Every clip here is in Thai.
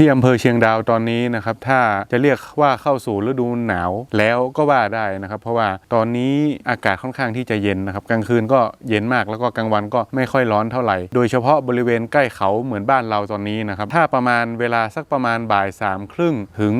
ที่อำเภอเชียงดาวตอนนี้นะครับถ้าจะเรียกว่าเข้าสู่ฤดูหนาวแล้วก็ว่าได้นะครับ เพราะว่าตอนนี้อากาศค่อนข้างที่จะเย็นนะครับกลางคืนก็เย็นมากแล้วก็กลางวันก็ไม่ค่อยร้อนเท่าไหร่ โดยเฉพาะบริเวณใกล้เขาเหมือนบ้านเราตอนนี้นะครับถ้าประมาณเวลาสักประมาณบ่ายสามครึ่งถึง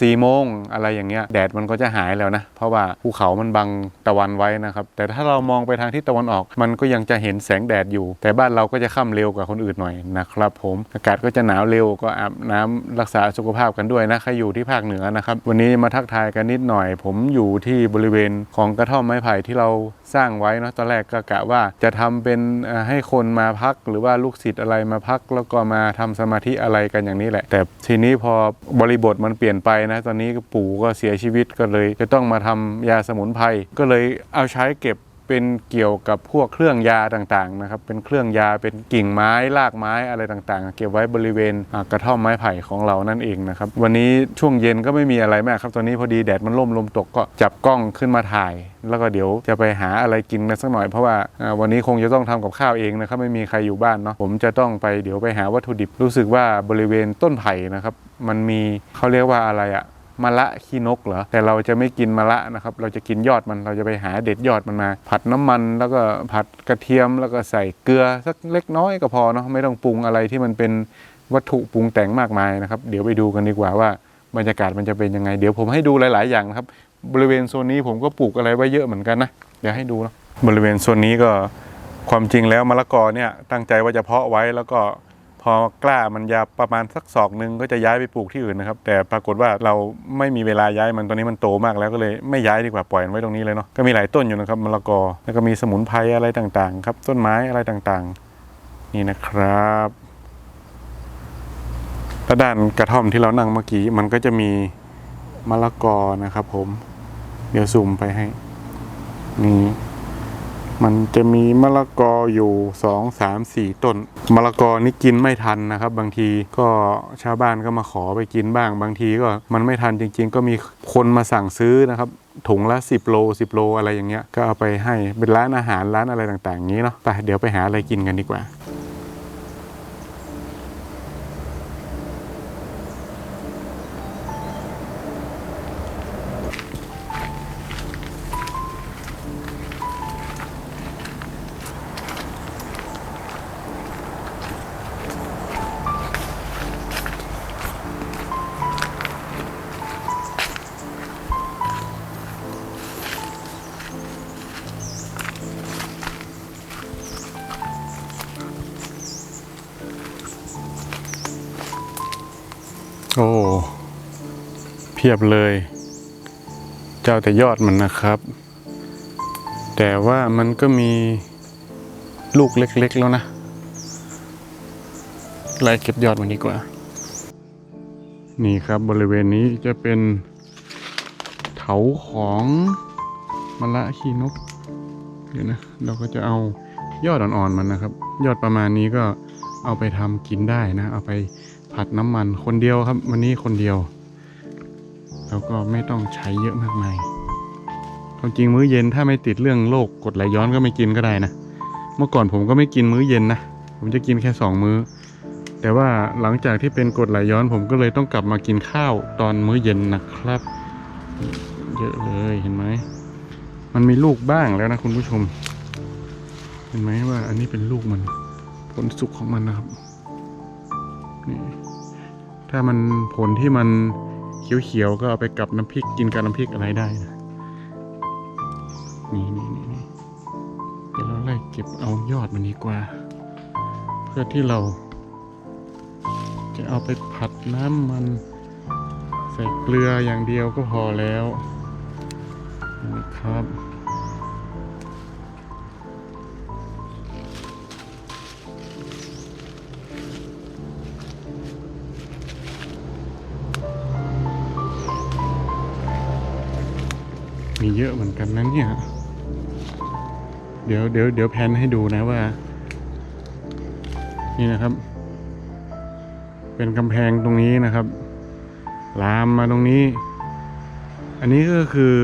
สี่โมงอะไรอย่างเงี้ยแดดมันก็จะหายแล้วนะ เพราะว่าภูเขามันบังตะวันไว้นะครับ แต่ถ้าเรามองไปทางทิศตะวันออก มันก็ยังจะเห็นแสงแดดอยู่ แต่บ้านเราก็จะค่ำเร็วกว่าคนอื่นหน่อยนะครับผมอากาศก็จะหนาวเร็วก็อาบน้ำรักษาสุขภาพกันด้วยนะใครอยู่ที่ภาคเหนือนะครับ วันนี้มาทักทายกันนิดหน่อย ผมอยู่ที่บริเวณของกระท่อมไม้ไผ่ที่เราสร้างไว้เนาะตอนแรกก็กะว่าจะทำเป็นให้คนมาพัก หรือว่าลูกศิษย์อะไรมาพัก แล้วก็มาทำสมาธิอะไรกันอย่างนี้แหละ แต่ทีนี้พอบริบทมันเปลี่ยนไปนะ ตอนนี้ปู่ก็เสียชีวิตก็เลย จะต้องมาทำยาสมุนไพรก็เลยเอาใช้เก็บ เป็นเกี่ยวกับพวกเครื่องยาต่างๆนะครับ เป็นเครื่องยาเป็นกิ่งไม้รากไม้อะไรต่างๆ เก็บไว้บริเวณกระท่อมไม้ไผ่ของเรานั่นเองนะครับ วันนี้ช่วงเย็นก็ไม่มีอะไรมากครับ ตอนนี้พอดีแดดมันร่มลมตกก็จับกล้องขึ้นมาถ่าย แล้วก็เดี๋ยวจะไปหาอะไรกินกันสักหน่อยเพราะว่าอ่าวันนี้คงจะต้องทำกับข้าวเองนะครับไม่มีใครอยู่บ้านเนาะผมจะต้องไปเดี๋ยวไปหาวัตถุดิบรู้สึกว่าบริเวณต้นไผ่นะครับ มันมีเขาเรียกว่าอะไรอะ มะละขี้นกเหรอแต่เราจะไม่กินมะละนะครับ เราจะกินยอดมันเราจะไปหาเด็ดยอดมันมา ผัดน้ำมันแล้วก็ผัดกระเทียมแล้วก็ใส่เกลือสักเล็กน้อยก็พอเนาะไม่ต้องปรุงอะไรที่มันเป็นวัตถุปรุงแต่งมากมายนะครับ เดี๋ยวไปดูกันดีกว่าว่าบรรยากาศมันจะเป็นยังไง เดี๋ยวผมให้ดูหลาย ๆ อย่างนะครับ บริเวณโซนนี้ผมก็ปลูกอะไรไว้เยอะเหมือนกันนะเดี๋ยวให้ดูเนาะบริเวณโซนนี้ก็ความจริงแล้วมะละกอเนี่ยตั้งใจว่าจะเพาะไว้แล้วก็ พอกล้ามันยาวประมาณสักศอกหนึ่งก็จะย้ายไปปลูกที่อื่นนะครับ แต่ปรากฏว่าเราไม่มีเวลาย้ายมันตอนนี้มันโตมากแล้วก็เลยไม่ย้ายดีกว่าปล่อยมันไว้ตรงนี้เลยเนาะก็มีหลายต้นอยู่นะครับมะละกอแล้วก็มีสมุนไพรอะไรต่างๆ ครับ ต้นไม้อะไรต่างๆ นี่นะครับแล้วด้านกระท่อมที่เรานั่งเมื่อกี้มันก็จะมีมะละกอนะครับ ผม เดี๋ยวซูมไปให้ นี่มันจะมีมะละกออยู่สองสามสี่ต้น มะละกอนี่กินไม่ทันนะครับ บางทีก็ชาวบ้านก็มาขอไปกินบ้าง บางทีก็มันไม่ทันจริง ๆ ก็มีคนมาสั่งซื้อนะครับถุงละ 10 โล 10 โลอะไรอย่างเงี้ยก็เอาไปให้เป็นร้านอาหารร้านอะไรต่างๆอย่างนี้เนาะไปเดี๋ยวไปหาอะไรกินกันดีกว่า โอ้เพียบเลย เจ้าแต่ยอดมันนะครับ แต่ว่ามันก็มีลูกเล็กๆแล้วนะไล่เก็บยอดมันดีกว่า นี่ครับบริเวณนี้จะเป็นเถาของมะละขี้นก เดี๋ยวนะ เราก็จะเอายอดอ่อนๆมันนะครับ ยอดประมาณนี้ก็เอาไปทำกินได้นะ เอาไป ผัดน้ำมันคนเดียวครับ วันนี้คนเดียว แล้วก็ไม่ต้องใช้เยอะมากมายความจริงมื้อเย็นถ้าไม่ติดเรื่องโรคกดไหลย้อนก็ไม่กินก็ได้นะ เมื่อก่อนผมก็ไม่กินมื้อเย็นนะ ผมจะกินแค่สองมื้อ แต่ว่าหลังจากที่เป็นกดไหลย้อนผมก็เลยต้องกลับมากินข้าวตอนมื้อเย็นนะครับ เยอะเลยเห็นไหม มันมีลูกบ้างแล้วนะคุณผู้ชม เห็นไหมว่าอันนี้เป็นลูกมันผลสุกของมันนะครับนี่ ถ้ามันผลที่มันเขียวๆก็เอาไปกับน้ำพริกกินกับน้ำพริกอะไรได้นะนี่นี่นี่นเดี๋ยวเราไล่เก็บเอายอดมันดีกว่า เพื่อที่เราจะเอาไปผัดน้ำมันใส่เกลืออย่างเดียวก็พอแล้วนะครับ มีเยอะเหมือนกันนะเนี่ย เดี๋ยวเดี๋ยวเดี๋ยวแพนให้ดูนะว่า นี่นะครับ เป็นกำแพงตรงนี้นะครับ ลามมาตรงนี้ อันนี้ก็คือ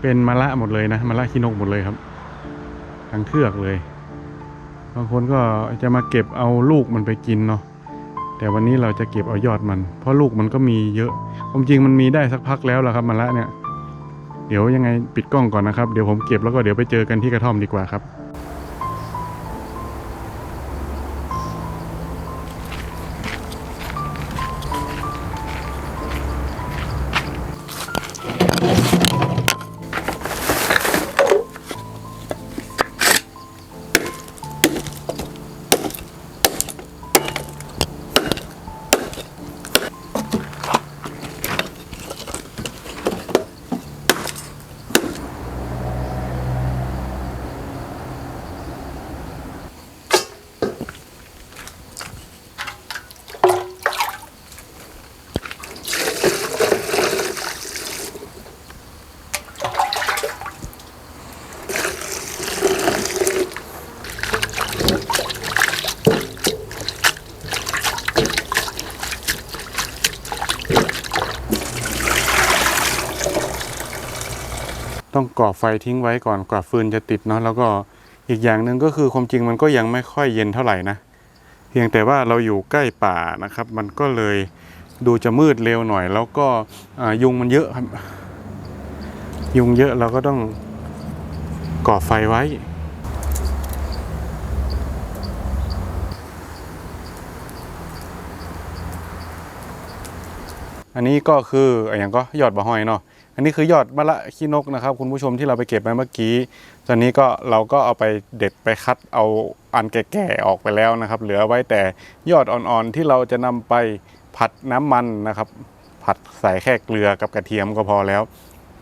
เป็นมะละหมดเลยนะมะละขี้นกหมดเลยครับทั้งเครือกเลย บางคนก็จะมาเก็บเอาลูกมันไปกินเนาะแต่วันนี้เราจะเก็บเอายอดมัน เพราะลูกมันก็มีเยอะความจริงมันมีได้สักพักแล้วละครับมะละเนี่ย เดี๋ยวยังไงปิดกล้องก่อนนะครับ เดี๋ยวผมเก็บแล้วก็เดี๋ยวไปเจอกันที่กระท่อมดีกว่าครับ ต้องก่อไฟทิ้งไว้ก่อนกว่าฟืนจะติดเนาะแล้วก็อีกอย่างหนึ่งก็คือความจริงมันก็ยังไม่ค่อยเย็นเท่าไหร่นะ เพียงแต่ว่าเราอยู่ใกล้ป่านะครับ มันก็เลยดูจะมืดเร็วหน่อย แล้วก็ยุงมันเยอะครับ ยุงเยอะเราก็ต้องก่อไฟไว้ อันนี้ก็คืออย่างก็ยอดบะหอยเนาะ อันนี้คือยอดมะละขี้นกนะครับคุณผู้ชมที่เราไปเก็บมาเมื่อกี้ ตอนนี้ก็เราก็เอาไปเด็ดไปคัดเอาอันแก่ๆออกไปแล้วนะครับ เหลือไว้แต่ยอดอ่อนๆที่เราจะนำไปผัดน้ำมันนะครับ ผัดใส่แค่เกลือกับกระเทียมก็พอแล้ว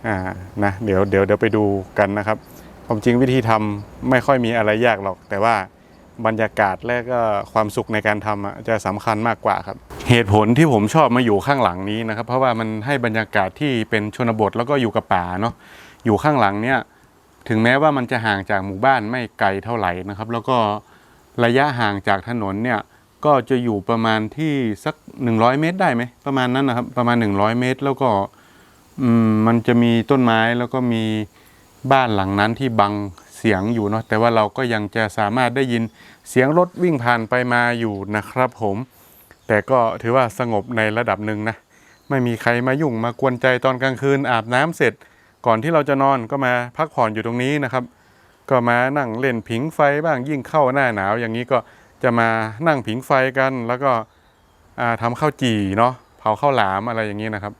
อ่านะเดี๋ยวเดี๋ยวเดี๋ยวไปดูกันนะครับความจริงวิธีทำไม่ค่อยมีอะไรยากหรอกแต่ว่า บรรยากาศและก็ความสุขในการทำจะสำคัญมากกว่าครับ เหตุผลที่ผมชอบมาอยู่ข้างหลังนี้นะครับ เพราะว่ามันให้บรรยากาศที่เป็นชนบทแล้วก็อยู่กับป่าเนาะอยู่ข้างหลังเนี่ยถึงแม้ว่ามันจะห่างจากหมู่บ้านไม่ไกลเท่าไหร่นะครับ แล้วก็ระยะห่างจากถนนเนี่ยก็จะอยู่ประมาณที่สัก 100 เมตรได้ไหมประมาณนั้นนะครับ ประมาณ 100 เมตร แล้วก็มันจะมีต้นไม้แล้วก็มีบ้านหลังนั้นที่บัง เสียงอยู่เนาะแต่ว่าเราก็ยังจะสามารถได้ยินเสียงรถวิ่งผ่านไปมาอยู่นะครับผม แต่ก็ถือว่าสงบในระดับหนึ่งนะ ไม่มีใครมายุ่งมากวนใจตอนกลางคืนอาบน้ำเสร็จ ก่อนที่เราจะนอนก็มาพักผ่อนอยู่ตรงนี้นะครับ ก็มานั่งเล่นผิงไฟบ้างยิ่งเข้าหน้าหนาว อย่างนี้ก็จะมานั่งผิงไฟกันแล้วก็อ่าทำข้าวจี่เนาะเผาข้าวหลามอะไรอย่างนี้นะครับ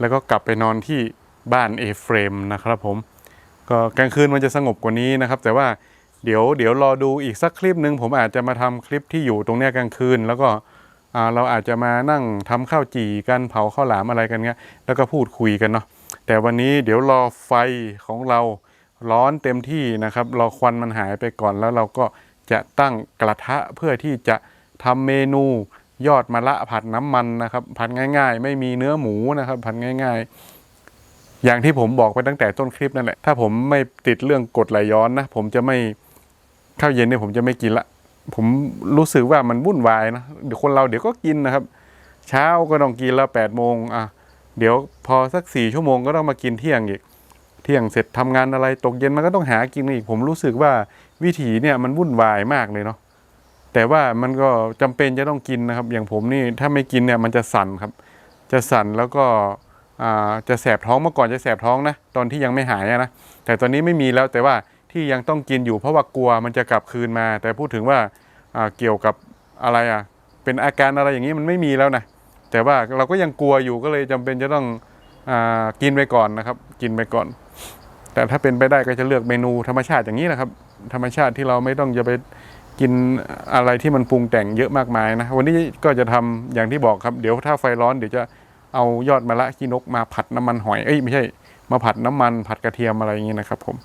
แล้วก็กลับไปนอนที่บ้านเอเฟรมนะครับผม ก็กลางคืนมันจะสงบกว่านี้นะครับ แต่ว่าเดี๋ยวเดี๋ยวรอดูอีกสักคลิปหนึ่งผมอาจจะมาทำคลิปที่อยู่ตรงเนี้ยกลางคืน แล้วก็เราอาจจะมานั่งทำข้าวจี่กันเผาข้าวหลามอะไรกันเงี้ยแล้วก็พูดคุยกันเนาะแต่วันนี้เดี๋ยวรอไฟของเราร้อนเต็มที่นะครับรอควันมันหายไปก่อนแล้วเราก็จะตั้งกระทะเพื่อที่จะทำเมนูยอดมะละผัดน้ำมันนะครับ ผัดง่าย ๆ ไม่มีเนื้อหมูนะครับ ผัดง่าย ๆ อย่างที่ผมบอกไปตั้งแต่ต้นคลิปนั่นแหละ ถ้าผมไม่ติดเรื่องกดไหลย้อนนะ ผมจะไม่ข้าวเย็นเนี่ยผมจะไม่กินละ ผมรู้สึกว่ามันวุ่นวายนะเดี๋ยวคนเราเดี๋ยวก็กินนะครับ เช้าก็ต้องกินแล้วแปดโมงอะเดี๋ยวพอสักสี่ชั่วโมงก็ต้องมากินเที่ยงอีก เที่ยงเสร็จทำงานอะไรตกเย็นมันก็ต้องหากินอีก ผมรู้สึกว่าวิถีเนี่ยมันวุ่นวายมากเลยเนาะแต่ว่ามันก็จำเป็นจะต้องกินนะครับ อย่างผมนี่ถ้าไม่กินเนี่ยมันจะสั่นครับ จะสั่นแล้วก็ จะแสบท้องเมื่อก่อนจะแสบท้องนะตอนที่ยังไม่หายนะแต่ตอนนี้ไม่มีแล้วแต่ว่าที่ยังต้องกินอยู่เพราะว่ากลัวมันจะกลับคืนมา แต่พูดถึงว่าเกี่ยวกับอะไรอะเป็นอาการอะไรอย่างนี้มันไม่มีแล้วนะแต่ว่าเราก็ยังกลัวอยู่ก็เลยจำเป็นจะต้องอกินไปก่อนนะครับ กินไปก่อน แต่ถ้าเป็นไปได้ก็จะเลือกเมนูธรรมชาติอย่างนี้นะครับ ธรรมชาติที่เราไม่ต้องจะไปกินอะไรที่มันปรุงแต่งเยอะมากมายนะวันนี้ก็จะทำอย่างที่บอกครับ เดี๋ยวถ้าไฟร้อนเดี๋ยวจะ เอายอดมะละขี้นกมาผัดน้ำมันหอยเอ้ยไม่ใช่มาผัดน้ำมันผัดกระเทียมอะไรอย่างนี้นะครับผม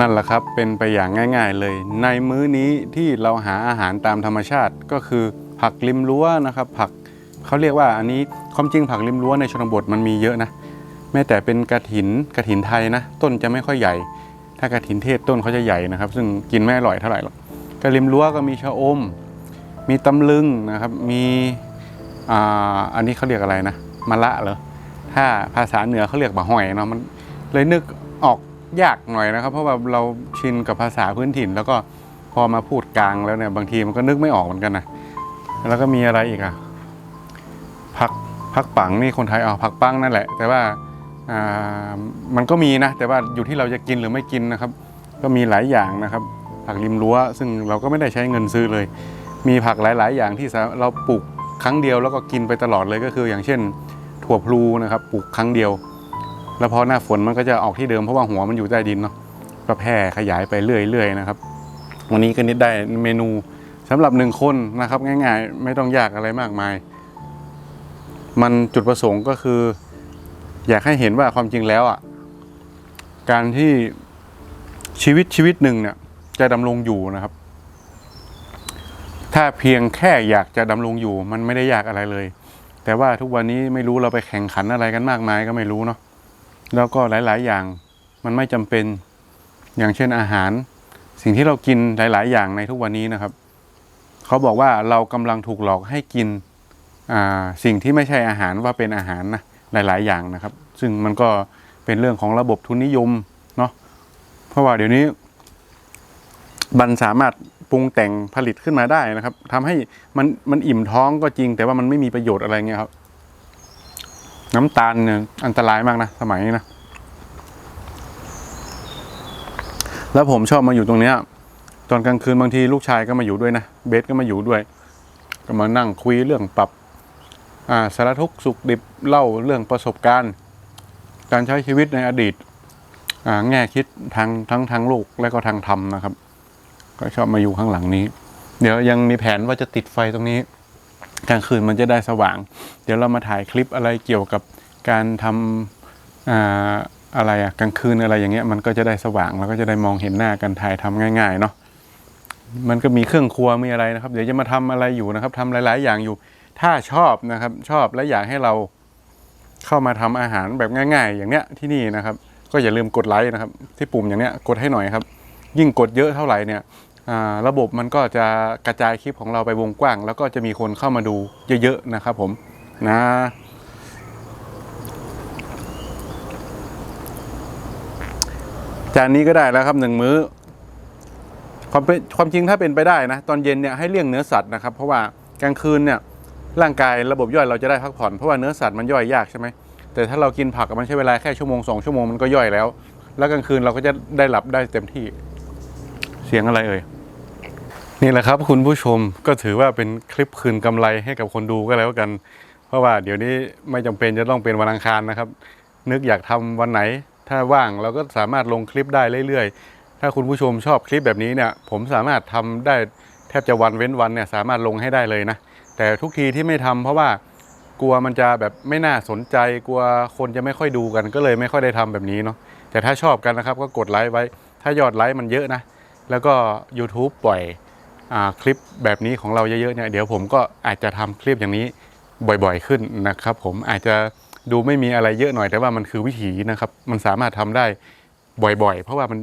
นั่นแหละครับเป็นไปอย่างง่าย ๆเลย ในมื้อนี้ที่เราหาอาหารตามธรรมชาติก็คือผักริมรั้วนะครับ ผักเขาเรียกว่าอันนี้ความจริงผักริมรั้วในชนบทมันมีเยอะนะแม้แต่เป็นกระถินกระถินไทยนะ ต้นจะไม่ค่อยใหญ่ ถ้ากระถินเทศต้นเขาจะใหญ่นะครับ ซึ่งกินไม่อร่อยเท่าไหร่หรอกกระริมรั้วก็มีชะอม มีตำลึงนะครับมีอ่าอันนี้เขาเรียกอะไรนะมะละเหรอถ้าภาษาเหนือเขาเรียกบะหอยเนาะมันเลยนึกออก ยากหน่อยนะครับ เพราะว่าเราชินกับภาษาพื้นถิ่น แล้วก็พอมาพูดกลางแล้วเนี่ยบางทีมันก็นึกไม่ออกเหมือนกันนะแล้วก็มีอะไรอีกอะผักผักปังนี่คนไทยเอาผักปังนั่นแหละ แต่ว่าอ่ามันก็มีนะ แต่ว่าอยู่ที่เราจะกินหรือไม่กินนะครับ ก็มีหลายอย่างนะครับผักริมรั้ว ซึ่งเราก็ไม่ได้ใช้เงินซื้อเลย มีผักหลาย ๆ อย่างที่เราปลูกครั้งเดียวแล้วก็กินไปตลอดเลยก็คือ อย่างเช่น ถั่วพลูนะครับปลูกครั้งเดียว แล้วพอหน้าฝนมันก็จะออกที่เดิมเพราะว่าหัวมันอยู่ใต้ดินเนาะก็แพร่ขยายไปเรื่อยๆนะครับ วันนี้ก็นิดได้เมนูสำหรับหนึ่งคนนะครับ ง่าย ๆ ไม่ต้องยากอะไรมากมาย มันจุดประสงค์ก็คือ อยากให้เห็นว่าความจริงแล้วอะการที่ชีวิตชีวิตหนึ่งเนี่ย จะดำรงอยู่นะครับ ถ้าเพียงแค่อยากจะดำรงอยู่ มันไม่ได้ยากอะไรเลย แต่ว่าทุกวันนี้ไม่รู้เราไปแข่งขันอะไรกันมากมายก็ไม่รู้เนาะ แล้วก็หลาย ๆ อย่างมันไม่จำเป็นอย่างเช่นอาหาร สิ่งที่เรากินหลาย ๆ อย่างในทุกวันนี้นะครับ เขาบอกว่าเรากำลังถูกหลอกให้กินสิ่งที่ไม่ใช่อาหารว่าเป็นอาหารนะหลาย ๆ อย่างนะครับ ซึ่งมันก็เป็นเรื่องของระบบทุนนิยมเนาะเพราะว่าเดี๋ยวนี้มันสามารถปรุงแต่งผลิตขึ้นมาได้นะครับทำให้มันมันอิ่มท้องก็จริง แต่ว่ามันไม่มีประโยชน์อะไรเงี้ยครับ น้ำตาลเนี่ยอันตรายมากนะ สมัยนี้นะ แล้วผมชอบมาอยู่ตรงเนี้ย ตอนกลางคืนบางทีลูกชายก็มาอยู่ด้วยนะ เบสก็มาอยู่ด้วย ก็มานั่งคุยเรื่องปรับ อ่าสารทุกสุขดิบเล่าเรื่องประสบการณ์ การใช้ชีวิตในอดีต อ่าแง่คิดทางทั้งทางโลกและก็ทางธรรมนะครับ ก็ชอบมาอยู่ข้างหลังนี้ เดี๋ยวยังมีแผนว่าจะติดไฟตรงนี้ กลางคืนมันจะได้สว่าง เดี๋ยวเรามาถ่ายคลิปอะไรเกี่ยวกับการทำอ่าอะไรอะกลางคืนอะไรอย่างเงี้ยมันก็จะได้สว่างแล้วก็จะได้มองเห็นหน้ากันถ่ายทำง่ายๆเนาะมันก็มีเครื่องครัวมีอะไรนะครับ เดี๋ยวจะมาทำอะไรอยู่นะครับทำหลาย ๆ อย่างอยู่ ถ้าชอบนะครับ ชอบและอยากให้เราเข้ามาทำอาหารแบบง่าย ๆ อย่างเนี้ยที่นี่นะครับ ก็อย่าลืมกดไลค์นะครับ ที่ปุ่มอย่างเนี้ยกดให้หน่อยครับ ยิ่งกดเยอะเท่าไหร่เนี่ย ระบบมันก็จะกระจายคลิปของเราไปวงกว้าง แล้วก็จะมีคนเข้ามาดูเยอะๆนะครับผมนะจานนี้ก็ได้แล้วครับหนึ่งมื้อความเป็นความจริงถ้าเป็นไปได้นะ ตอนเย็นเนี่ยให้เลี่ยงเนื้อสัตว์นะครับ เพราะว่ากลางคืนเนี่ยร่างกายระบบย่อยเราจะได้พักผ่อนเพราะว่าเนื้อสัตว์มันย่อยยากใช่ไหมแต่ถ้าเรากินผักมันใช้เวลาแค่ชั่วโมงสองชั่วโมงมันก็ย่อยแล้ว แล้วกลางคืนเราก็จะได้หลับได้เต็มที่ สียงอะไรเอ่ย นี่แหละครับคุณผู้ชมก็ถือว่าเป็นคลิปคืนกำไรให้กับคนดูก็แล้วกัน เพราะว่าเดี๋ยวนี้ไม่จำเป็นจะต้องเป็นวันอังคารนะครับ นึกอยากทำวันไหน ถ้าว่างเราก็สามารถลงคลิปได้เรื่อยๆ ถ้าคุณผู้ชมชอบคลิปแบบนี้เนี่ย ผมสามารถทำได้แทบจะวันเว้นวันเนี่ยสามารถลงให้ได้เลยนะ แต่ทุกทีที่ไม่ทำเพราะว่ากลัวมันจะแบบไม่น่าสนใจกลัวคนจะไม่ค่อยดูกันก็เลยไม่ค่อยได้ทำแบบนี้เนาะแต่ถ้าชอบกันนะครับก็กดไลค์ไว้ ถ้ายอดไลค์มันเยอะนะ แล้วก็ YouTube ปล่อยอคลิปแบบนี้ของเราเยอะๆเนี่ยเดี๋ยวผมก็อาจจะทำคลิปอย่างนี้บ่อยๆขึ้นนะครับ ผมอาจจะดูไม่มีอะไรเยอะหน่อยแต่ว่ามันคือวิถีนะครับ มันสามารถทำได้บ่อยๆ เพราะว่ามัน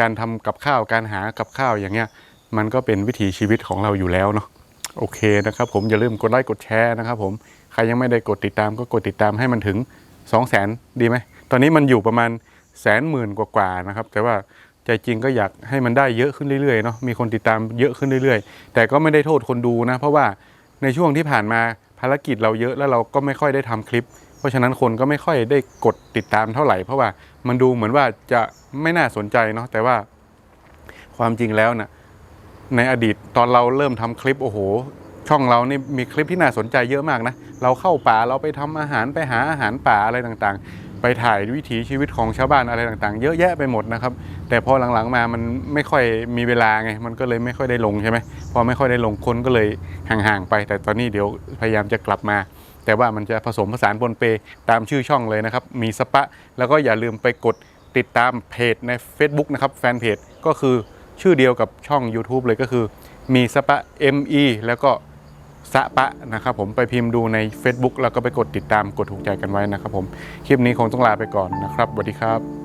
การทำกับข้าวการหากับข้าวอย่างเงี้ยมันก็เป็นวิถีชีวิตของเราอยู่แล้วเนาะโอเคนะครับ ผมอย่าลืมกดไลค์กดแชร์นะครับ ผมใครยังไม่ได้กดติดตามก็กดติดตามให้มันถึง 2 0 0แสนดีไหมตอนนี้มันอยู่ประมาณแสนหมื่นกว่าๆนะครับ แต่ว่า ใจจริงก็อยากให้มันได้เยอะขึ้นเรื่อยๆเนาะมีคนติดตามเยอะขึ้นเรื่อยๆ แต่ก็ไม่ได้โทษคนดูนะ เพราะว่าในช่วงที่ผ่านมาภารกิจเราเยอะแล้วเราก็ไม่ค่อยได้ทำคลิป เพราะฉะนั้นคนก็ไม่ค่อยได้กดติดตามเท่าไหร่เพราะว่ามันดูเหมือนว่าจะไม่น่าสนใจเนาะแต่ว่าความจริงแล้วนะในอดีตตอนเราเริ่มทำคลิปโอ้โห ช่องเรานี่มีคลิปที่น่าสนใจเยอะมากนะ เราเข้าป่าเราไปทำอาหารไปหาอาหารป่าอะไรต่างๆ ไปถ่ายวิถีชีวิตของชาวบ้านอะไรต่างๆ เยอะแยะไปหมดนะครับ แต่พอหลังๆมามันไม่ค่อยมีเวลาไง มันก็เลยไม่ค่อยได้ลงใช่ไหมพอไม่ค่อยได้ลงคนก็เลยห่างๆไป แต่ตอนนี้เดี๋ยวพยายามจะกลับมา แต่ว่ามันจะผสมผสานปนเปตามชื่อช่องเลยนะครับ มีสปะ แล้วก็อย่าลืมไปกดติดตามเพจใน Facebook นะครับแฟนเพจก็คือชื่อเดียวกับช่อง YouTube เลยก็คือมีสปะ ME แล้วก็ สะปะนะครับผมไปพิมพ์ดูใน Facebook แล้วก็ไปกดติดตามกดถูกใจกันไว้นะครับผม คลิปนี้คงต้องลาไปก่อนนะครับสวัสดีครับ